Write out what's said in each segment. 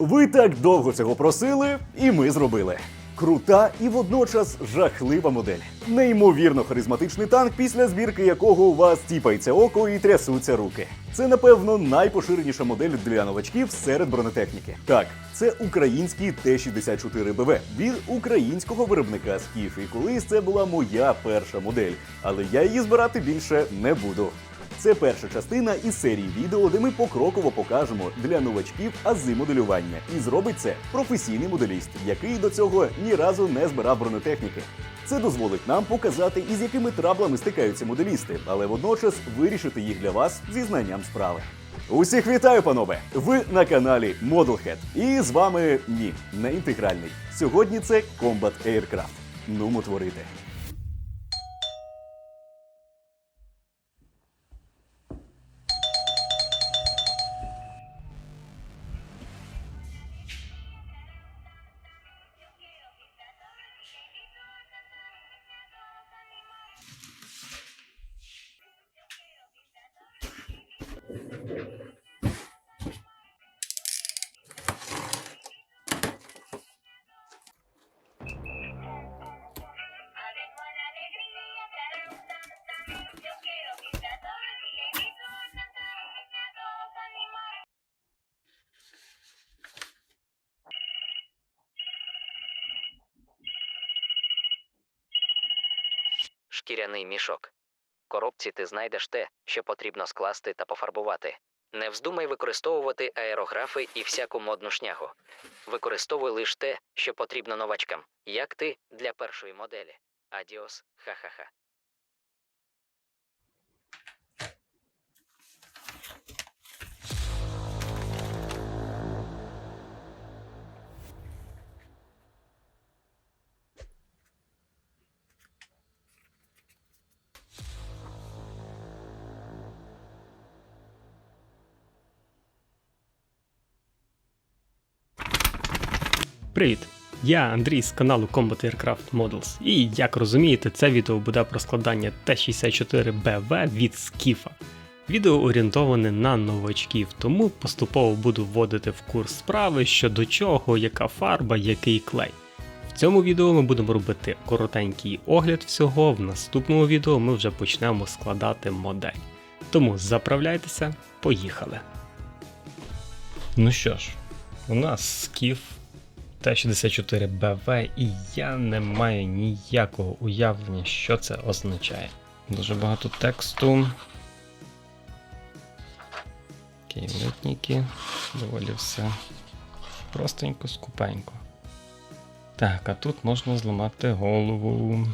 Ви так довго цього просили, і ми зробили. Крута і водночас жахлива модель. Неймовірно харизматичний танк, після збірки якого у вас тіпається око і трясуться руки. Це, напевно, найпоширеніша модель для новачків серед бронетехніки. Так, це український Т-64БВ від українського виробника Скіф. І колись це була моя перша модель, але я її збирати більше не буду. Це перша частина із серії відео, де ми покроково покажемо для новачків ази моделювання. І зробить це професійний моделіст, який до цього ні разу не збирав бронетехніки. Це дозволить нам показати, із якими траблами стикаються моделісти, але водночас вирішити їх для вас зі знанням справи. Усіх вітаю, панове! Ви на каналі Modelhead. І з вами ні, не інтегральний. Сьогодні це Combat Aircraft. Нумо творити. Шкіряний мішок. В коробці ти знайдеш те, що потрібно скласти та пофарбувати. Не вздумай використовувати аерографи і всяку модну шнягу. Використовуй лише те, що потрібно новачкам, як ти для першої моделі. Адіос, ха-ха-ха. Привіт! Я Андрій з каналу Combat Aircraft Models. І як розумієте, це відео буде про складання Т-64БВ від Скіфа. Відео орієнтоване на новачків, тому поступово буду вводити в курс справи, що до чого, яка фарба, який клей. В цьому відео ми будемо робити коротенький огляд всього. В наступному відео ми вже почнемо складати модель. Тому заправляйтеся, поїхали. Ну що ж, у нас скіф Т-64БВ, і я не маю ніякого уявлення, що це означає. Дуже багато тексту. Кейлетніки. Доволі все простенько, скупенько. Так, а тут можна зламати голову.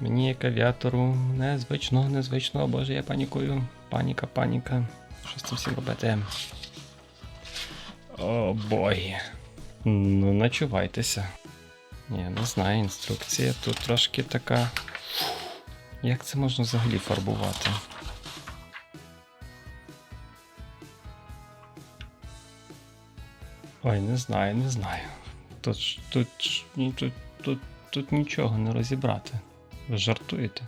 Мені як авіатору незвично, незвично, боже, я панікую. Паніка, паніка. Що з цим всім робити? О, бой. Ну, начувайтеся. Ні, не знаю, інструкція тут трошки така. Як це можна взагалі фарбувати? Ой, не знаю, не знаю. Тут тут, тут, тут, тут нічого не розібрати. Ви жартуєте?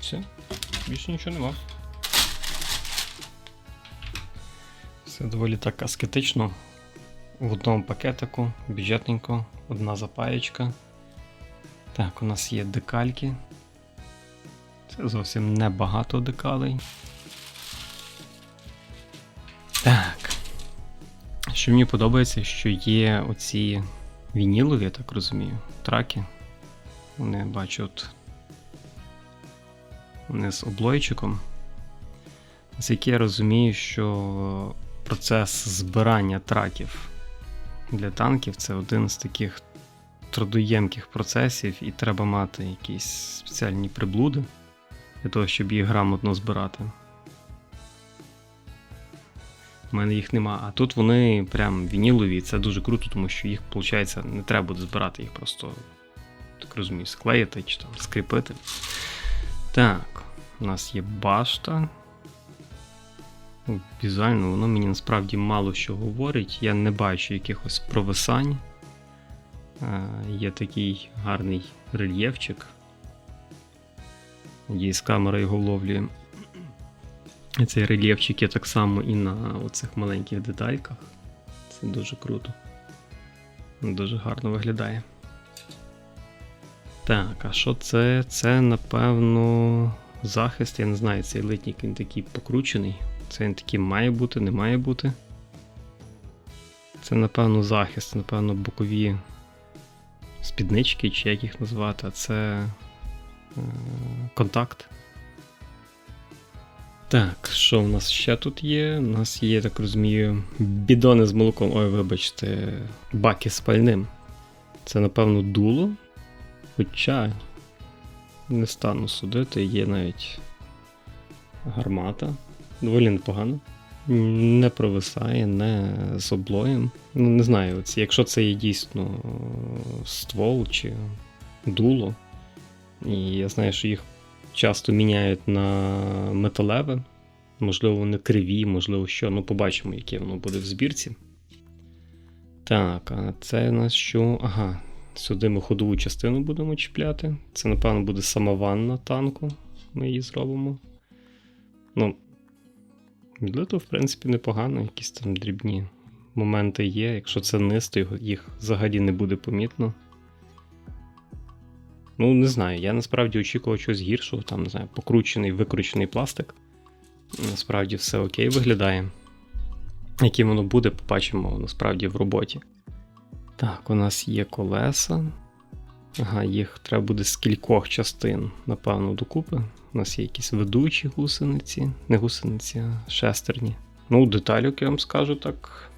Все, більше нічого нема. Все доволі так аскетично. В одному пакетику, бюджетненько, одна запаєчка. Так, у нас є декальки. Це зовсім небагато декалей. Так. Що мені подобається, що є оці вінілові, я так розумію, траки. Вони бачу от. Вони з облойчиком. З яких я розумію, що процес збирання траків для танків це один з таких трудоємких процесів, і треба мати якісь спеціальні приблуди для того, щоб їх грамотно збирати. У мене їх нема. А тут вони прям вінілові, це дуже круто, тому що їх, виходить, не треба буде збирати, їх просто, так розумію, склеїти чи там скріпити. Так, у нас є башта. Ну, Візуально воно мені насправді мало що говорить. Я не бачу якихось провисань. Е, Є такий гарний рельєфчик. Надіюсь, камера його вловлює. Цей рельєфчик є так само і на оцих маленьких детальках. Це дуже круто. Дуже гарно виглядає. Так, а що це? Це, напевно, захист. Я не знаю, цей литнік він такий покручений. Це він такий має бути, не має бути. Це, напевно, захист, напевно, бокові спіднички, чи як їх назвати, а це е, контакт. Так, що у нас ще тут є? У нас є, так розумію, бідони з молоком. Ой, вибачте, баки з пальним. Це, напевно, дуло. Хоча не стану судити, є навіть гармата. Доволі непогано. Не провисає, не з облоєм. Ну, не знаю, якщо це є дійсно ствол чи дуло. І я знаю, що їх часто міняють на металеве. Можливо, вони криві, можливо, що. Ну, побачимо, яке воно буде в збірці. Так, а це у нас що? Ага, сюди ми ходову частину будемо чіпляти. Це, напевно, буде сама ванна танку. Ми її зробимо. Ну, відлито, в принципі, непогано, якісь там дрібні моменти є. Якщо це низ, то їх взагалі не буде помітно. Ну, не знаю, я насправді очікував чогось гіршого, там, не знаю, покручений, викручений пластик. Насправді все окей виглядає. Яким воно буде, побачимо насправді в роботі. Так, у нас є колеса. Ага, їх треба буде з кількох частин, напевно, докупи. У нас є якісь ведучі гусениці, не гусениці, а шестерні. Ну, деталюк, я вам скажу так.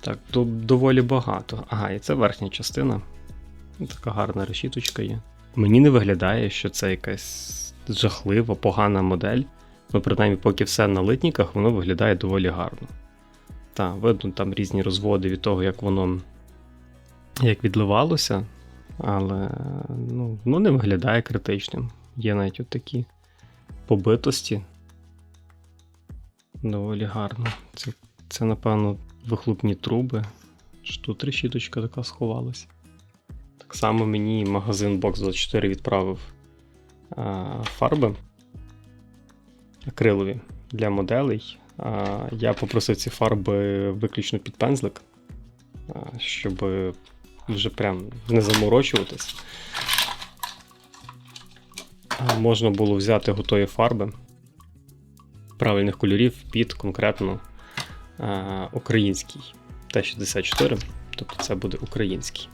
Так, до, доволі багато. Ага, і це верхня частина. Така гарна решіточка є. Мені не виглядає, що це якась жахлива, погана модель. Ну, принаймні, поки все на литніках, воно виглядає доволі гарно. Так, видно там різні розводи від того, як воно як відливалося, але ну, воно не виглядає критичним. Є навіть от такі побитості. Доволі гарно. Це, це напевно, вихлопні труби. Що тут решіточка така сховалась. Так само мені магазин Box 24 відправив а, фарби акрилові для моделей. А, я попросив ці фарби виключно під пензлик, а, щоб вже прям не заморочуватись. Можна було взяти готові фарби правильних кольорів під конкретно а, український Т-64, тобто це буде український.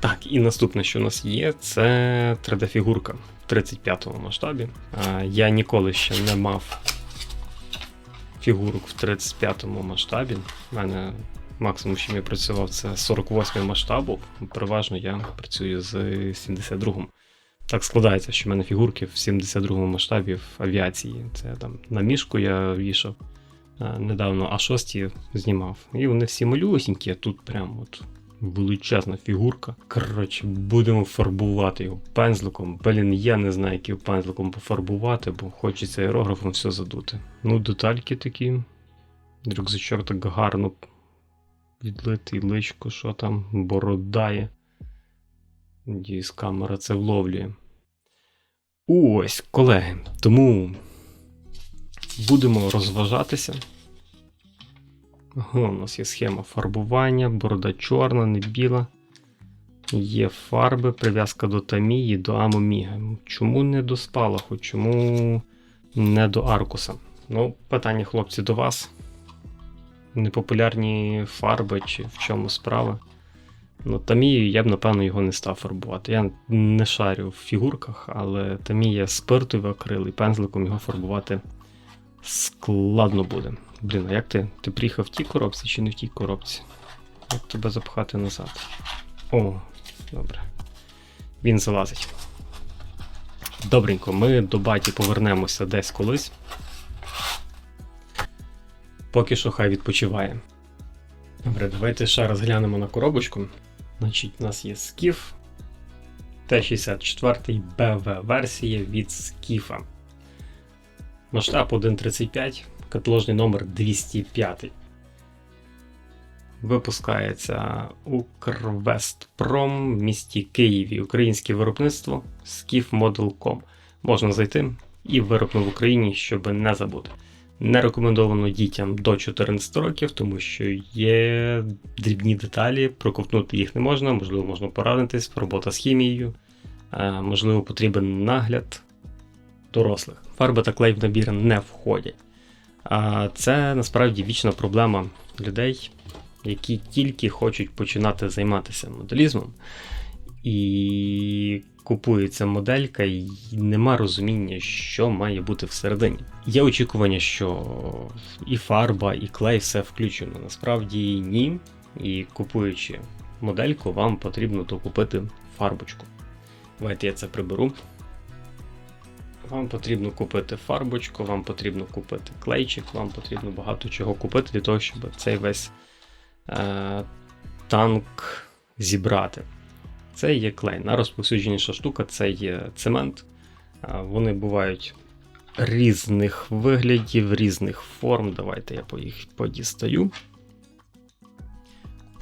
Так, і наступне, що у нас є, це 3D-фігурка в 35-му масштабі. А, Я ніколи ще не мав фігурок в 35-му масштабі. У мене максимум, що я працював, це 48 масштабу. Переважно я працюю з 72-м. Так складається, що в мене фігурки в 72-му масштабі в авіації. Це там на мішку я вішав. Недавно А6 знімав. І вони всі малюсінькі, а тут прям от величезна фігурка. Коротше, будемо фарбувати його пензликом. Блін, я не знаю, яким пензликом пофарбувати, бо хочеться аерографом все задути. Ну, детальки такі. Рюкзачок так гарно відлитий личко, що там, бородає. Надіюсь, камера це вловлює. Ось, колеги. Тому будемо розважатися. Ага, у нас є схема фарбування, борода чорна, не біла. Є фарби, прив'язка до Тамії, до Амоміги. Чому не до спалаху? Чому не до Аркуса? Ну, питання, хлопці, до вас. Непопулярні фарби чи в чому справа. Ну, Тамію я б, напевно, його не став фарбувати. Я не шарю в фігурках, але Тамія спиртовий акрил і пензликом його фарбувати складно буде. Блін, а як ти? Ти приїхав в тій коробці чи не в тій коробці? Як тебе запхати назад? О, добре. Він залазить. Добренько, ми до баті повернемося десь колись. Поки що хай відпочиває. Добре, давайте ще раз глянемо на коробочку. Значить, у нас є скіф Т-64 БВ версія від скіфа. Масштаб 1.35, каталожний номер 205. Випускається Укрвестпром в місті Києві. Українське виробництво Skif Model.com. Можна зайти, і вироблено в Україні, щоб не забути. Не рекомендовано дітям до 14 років, тому що є дрібні деталі, проковтнути їх не можна, можливо, можна поранитись, робота з хімією, е, можливо, потрібен нагляд дорослих. Фарби та клей в набір не входять. А це насправді вічна проблема людей, які тільки хочуть починати займатися моделізмом. І купується моделька, і нема розуміння, що має бути всередині. Є очікування, що і фарба, і клей все включено. Насправді ні. І купуючи модельку, вам потрібно докупити фарбочку. Давайте я це приберу. Вам потрібно купити фарбочку, вам потрібно купити клейчик, вам потрібно багато чого купити для того, щоб цей весь е, танк зібрати. Це є клей. Найрозповсюдженіша штука це є цемент. Вони бувають різних виглядів, різних форм. Давайте я їх подістаю.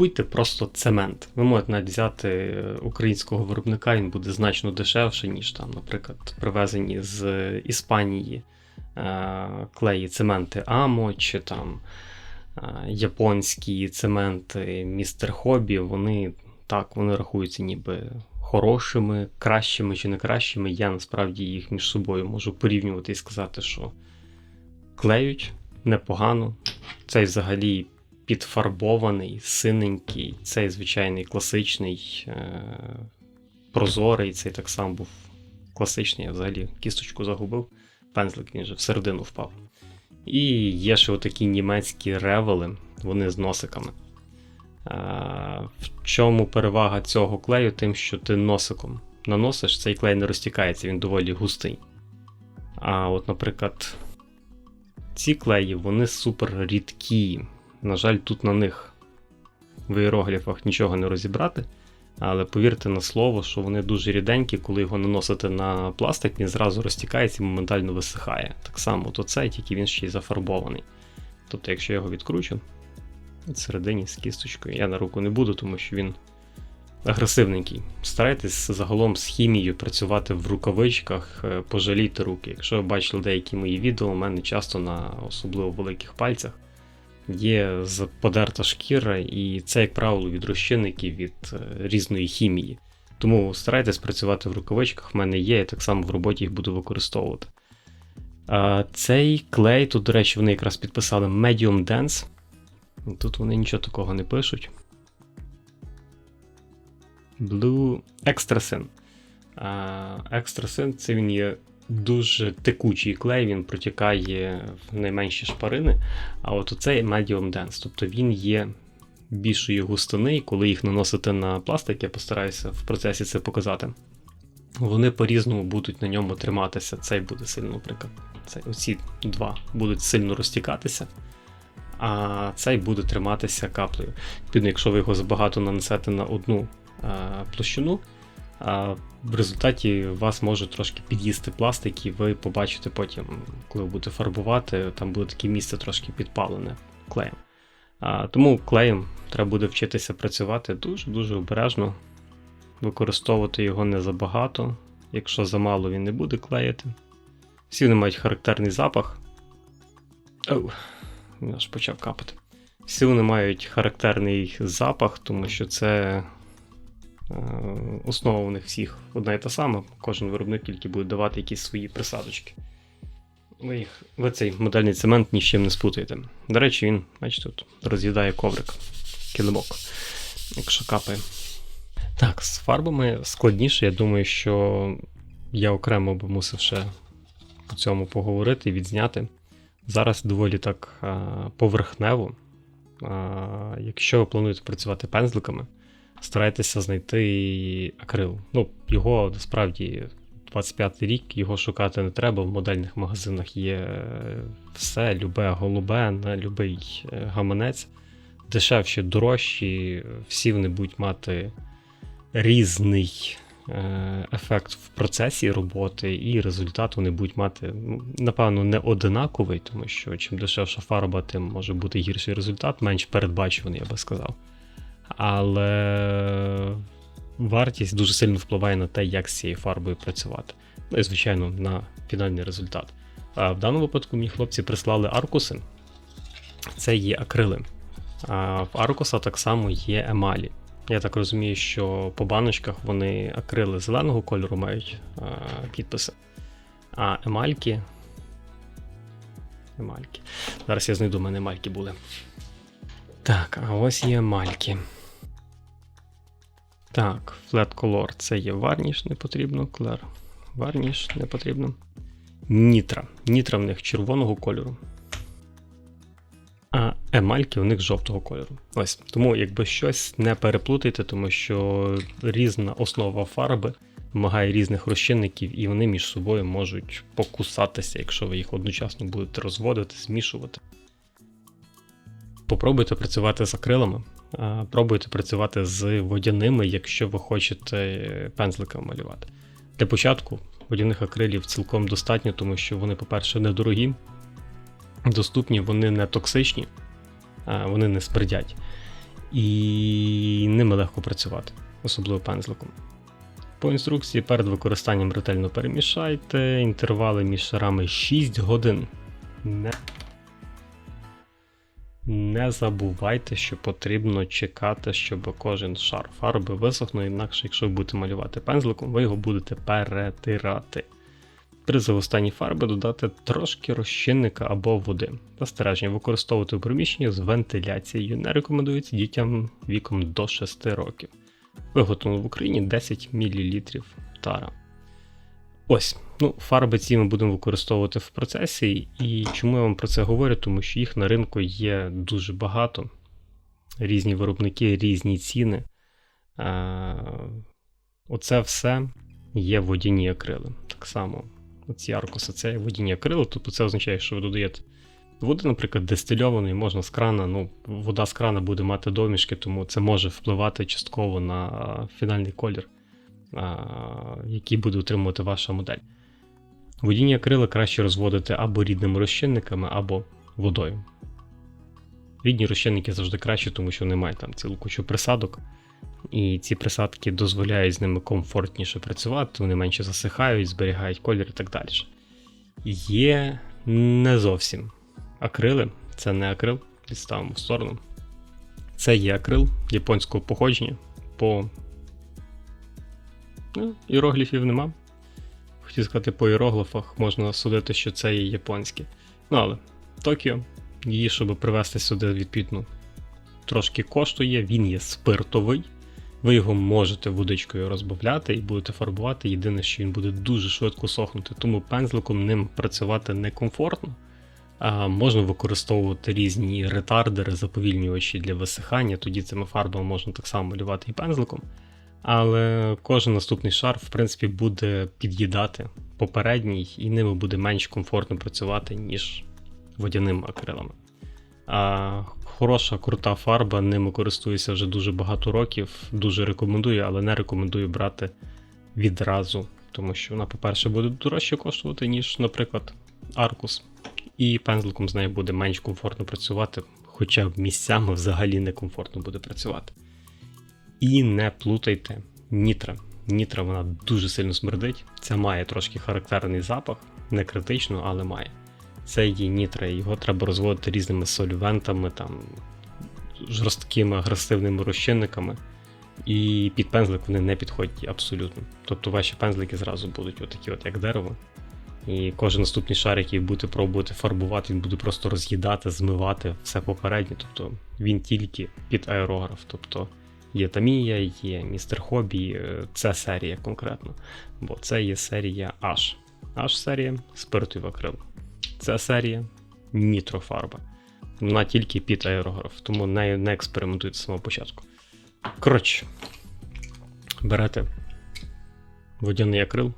Купуйте просто цемент. Ви можете навіть взяти е, українського виробника, він буде значно дешевше, ніж там, наприклад, привезені з Іспанії е, клеї цементи Амо чи там е, японські цементи Містер Хобі. Вони так, вони рахуються ніби хорошими, кращими чи не кращими. Я насправді їх між собою можу порівнювати і сказати, що клеють непогано. Цей взагалі підфарбований, синенький, цей звичайний класичний, е- прозорий, цей так само був класичний, я взагалі кісточку загубив. Пензлик він же всередину впав. І є ще отакі німецькі ревели, вони з носиками. Е, В чому перевага цього клею? Тим, що ти носиком наносиш, цей клей не розтікається, він доволі густий. А от, наприклад, ці клеї, вони супер рідкі. На жаль, тут на них в іерогліфах нічого не розібрати. Але повірте на слово, що вони дуже ріденькі, коли його наносите на пластик, він зразу розтікається і моментально висихає. Так само от оцей, тільки він ще й зафарбований. Тобто, якщо я його відкручу, всередині з кісточкою. Я на руку не буду, тому що він агресивненький. Старайтесь загалом з хімією працювати в рукавичках, е, пожалійте руки. Якщо ви бачили деякі мої відео, у мене часто на особливо великих пальцях є подерта шкіра, і це, як правило, від розчинників від е, різної хімії. Тому старайтесь працювати в рукавичках, в мене є, я так само в роботі їх буду використовувати. Цей клей, тут, до речі, вони якраз підписали Medium Dense. Тут вони нічого такого не пишуть. Blue Extra Thin. А, Extra Thin це він є дуже текучий клей, він протікає в найменші шпарини. А от оцей Medium Dense, тобто він є більшої густини, і коли їх наносите на пластик, я постараюся в процесі це показати. Вони по-різному будуть на ньому триматися. Цей буде сильно, наприклад. Цей, оці два будуть сильно розтікатися а цей буде триматися каплею. Відповідно, якщо ви його забагато нанесете на одну площину, в результаті вас може трошки під'їсти пластик, і ви побачите потім, коли ви будете фарбувати, там буде таке місце трошки підпалене клеєм. Тому клеєм треба буде вчитися працювати дуже-дуже обережно, використовувати його не забагато. Якщо замало, він не буде клеїти. Всі вони мають характерний запах. Оу. Аж почав капати. Всі вони мають характерний запах, тому що це е, основа у них всіх одна і та сама. Кожен виробник тільки буде давати якісь свої присадочки. Ви, їх, ви цей модельний цемент ні з чим не спутаєте. До речі, він, бачите, тут роз'їдає коврик, килимок, якщо капає. Так, з фарбами складніше. Я думаю, що я окремо би мусив ще по цьому поговорити відзняти. Зараз доволі так поверхнево. Якщо ви плануєте працювати пензликами, старайтеся знайти акрил. Ну, його насправді 25 й рік, його шукати не треба. В модельних магазинах є е, все, любе голубе, на любий е, гаманець. Дешевші, дорожчі, всі вони будуть мати різний е, ефект в процесі роботи, і результат вони будуть мати, ну, напевно, не одинаковий, тому що чим дешевша фарба, тим може бути гірший результат, менш передбачуваний, я би сказав. Але вартість дуже сильно впливає на те, як з цією фарбою працювати. Ну і, звичайно, на фінальний результат. А в даному випадку мені хлопці прислали аркуси. Це є акрили. А в аркуса так само є емалі. Я так розумію, що по баночках вони акрили зеленого кольору мають а, підписи. А емальки. Емальки. Зараз я знайду, в мене емальки були. Так, а ось є емальки. Так, Flat Color це є варніш, не потрібно. Клер. Варніш не потрібно. Нітра. Нітра в них червоного кольору. Емальки у них жовтого кольору. Ось. Тому якби щось не переплутайте, тому що різна основа фарби вимагає різних розчинників, і вони між собою можуть покусатися, якщо ви їх одночасно будете розводити, змішувати. Попробуйте працювати з акрилами, пробуйте працювати з водяними, якщо ви хочете пензликами малювати. Для початку водяних акрилів цілком достатньо, тому що вони, по-перше, недорогі, доступні, вони не токсичні, вони не смердять. І ними легко працювати, особливо пензликом. По інструкції перед використанням ретельно перемішайте, інтервали між шарами 6 годин. Не не забувайте, що потрібно чекати, щоб кожен шар фарби висохнув, інакше, якщо ви будете малювати пензликом, ви його будете перетирати. При загустанні фарби додати трошки розчинника або води. Застереження використовувати у приміщенні з вентиляцією не рекомендується дітям віком до 6 років. Виготовлено в Україні 10 мл тара. Ось, ну, фарби ці ми будемо використовувати в процесі. І чому я вам про це говорю? Тому що їх на ринку є дуже багато. Різні виробники, різні ціни. Оце все є водяні акрили. Так само, оці аркуси це є водяні акрили. Тобто це означає, що ви додаєте води, наприклад, дистильованої, можна з крана. Ну, вода з крана буде мати домішки, тому це може впливати частково на фінальний колір який буде утримувати ваша модель. Водіння акрила краще розводити або рідними розчинниками, або водою. Рідні розчинники завжди краще, тому що вони мають там цілу кучу присадок, і ці присадки дозволяють з ними комфортніше працювати, вони менше засихають, зберігають колір і так далі. Є не зовсім акрили, це не акрил, відставимо в сторону. Це є акрил японського походження по Ну, іерогліфів нема. Хотів сказати, по іерогліфах можна судити, що це є японське. Ну але Токіо, її, щоб привезти сюди, відповідно, трошки коштує, він є спиртовий. Ви його можете водичкою розбавляти і будете фарбувати. Єдине, що він буде дуже швидко сохнути, тому пензликом ним працювати некомфортно. А Можна використовувати різні ретардери, заповільнювачі для висихання, тоді цими фарбами можна так само малювати і пензликом. Але кожен наступний шар, в принципі, буде під'їдати попередній, і ними буде менш комфортно працювати, ніж водяними акрилами. А Хороша, крута фарба, ними користуюся вже дуже багато років. Дуже рекомендую, але не рекомендую брати відразу, тому що вона, по-перше, буде дорожче коштувати, ніж, наприклад, аркус. І пензликом з нею буде менш комфортно працювати, хоча місцями взагалі не комфортно буде працювати. І не плутайте нітра. Нітра вона дуже сильно смердить. Це має трошки характерний запах, не критично, але має. Це є нітра, його треба розводити різними солювентами, там, жорсткими агресивними розчинниками. І під пензлик вони не підходять абсолютно. Тобто ваші пензлики зразу будуть отакі, от як дерево. І кожен наступний шар, який будете пробувати фарбувати, він буде просто роз'їдати, змивати все попереднє. Тобто він тільки під аерограф. Тобто Є Тамія, є Містер Хобі, е, це серія конкретно. Бо це є серія H. H серія спиртовий акрил. Це серія нітрофарба. Вона тільки під аерограф, тому не, не експериментуйте з самого початку. Коротше, берете водяний акрил.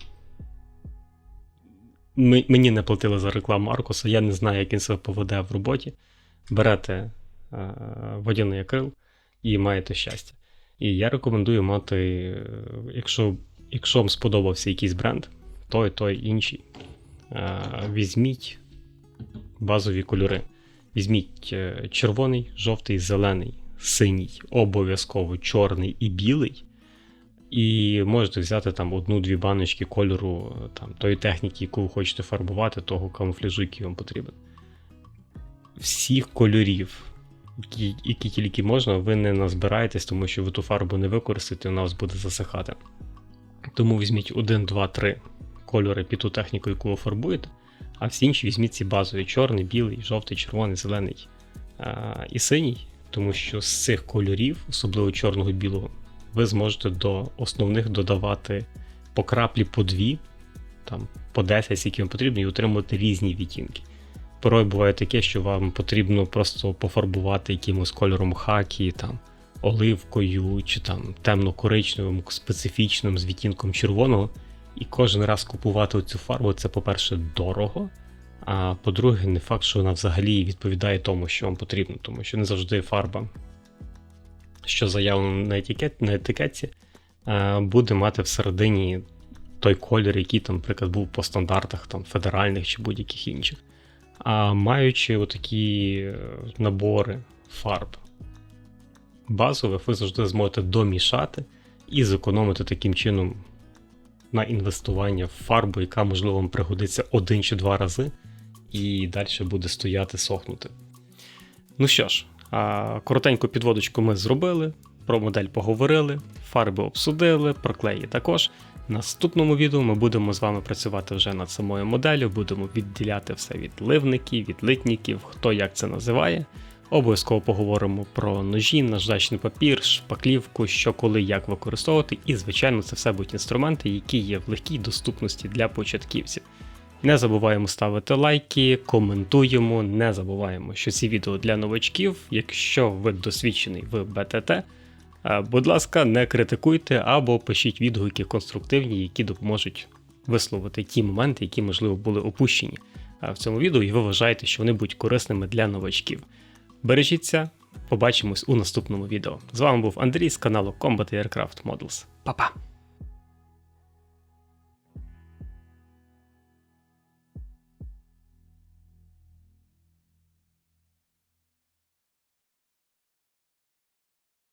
Ми, мені не платили за рекламу Аркуса, я не знаю, як він себе поведе в роботі. Берете е, водяний акрил і маєте щастя. І я рекомендую мати, е, якщо якщо вам сподобався якийсь бренд, той той інший. Е, візьміть базові кольори. Візьміть е, червоний, жовтий, зелений, синій, обов'язково чорний і білий. І можете взяти там одну-дві баночки кольору е, там, тої техніки, яку ви хочете фарбувати, того камуфляжу, який вам потрібен. Всіх кольорів, які, які тільки можна, ви не назбираєтесь, тому що ви ту фарбу не використаєте, вона вас буде засихати. Тому візьміть 1, 2, 3 кольори під ту техніку, яку ви фарбуєте, а всі інші візьміть ці базові: чорний, білий, жовтий, червоний, зелений а, і синій, тому що з цих кольорів, особливо чорного і білого, ви зможете до основних додавати по краплі по дві, там, по 10, скільки вам потрібно, і отримувати різні відтінки. Порой буває таке, що вам потрібно просто пофарбувати якимось кольором хакі, там, оливкою чи там темно-коричневим, специфічним з відтінком червоного. І кожен раз купувати цю фарбу це, по-перше, дорого. А по-друге, не факт, що вона взагалі відповідає тому, що вам потрібно, тому що не завжди фарба, що заявлено на, етикет, на етикетці, е, буде мати всередині той колір, який там, наприклад, був по стандартах там, федеральних чи будь-яких інших. А маючи отакі е, набори фарб базових, ви завжди зможете домішати і зекономити таким чином на інвестування в фарбу, яка, можливо, вам пригодиться один чи два рази, і далі буде стояти сохнути. Ну що ж, коротеньку підводочку ми зробили, про модель поговорили, фарби обсудили, про клеї також. Наступному відео ми будемо з вами працювати вже над самою моделлю, будемо відділяти все від ливників, від литників, хто як це називає. Обов'язково поговоримо про ножі, наждачний папір, шпаклівку, що коли як використовувати, і, звичайно, це все будуть інструменти, які є в легкій доступності для початківців. Не забуваємо ставити лайки, коментуємо, не забуваємо, що ці відео для новачків. Якщо ви досвідчений в БТТ, е, будь ласка, не критикуйте або пишіть відгуки конструктивні, які допоможуть висловити ті моменти, які, можливо, були опущені е, в цьому відео, і ви вважаєте, що вони будуть корисними для новачків. Бережіться, побачимось у наступному відео. З вами був Андрій з каналу Combat Aircraft Models. Па-па!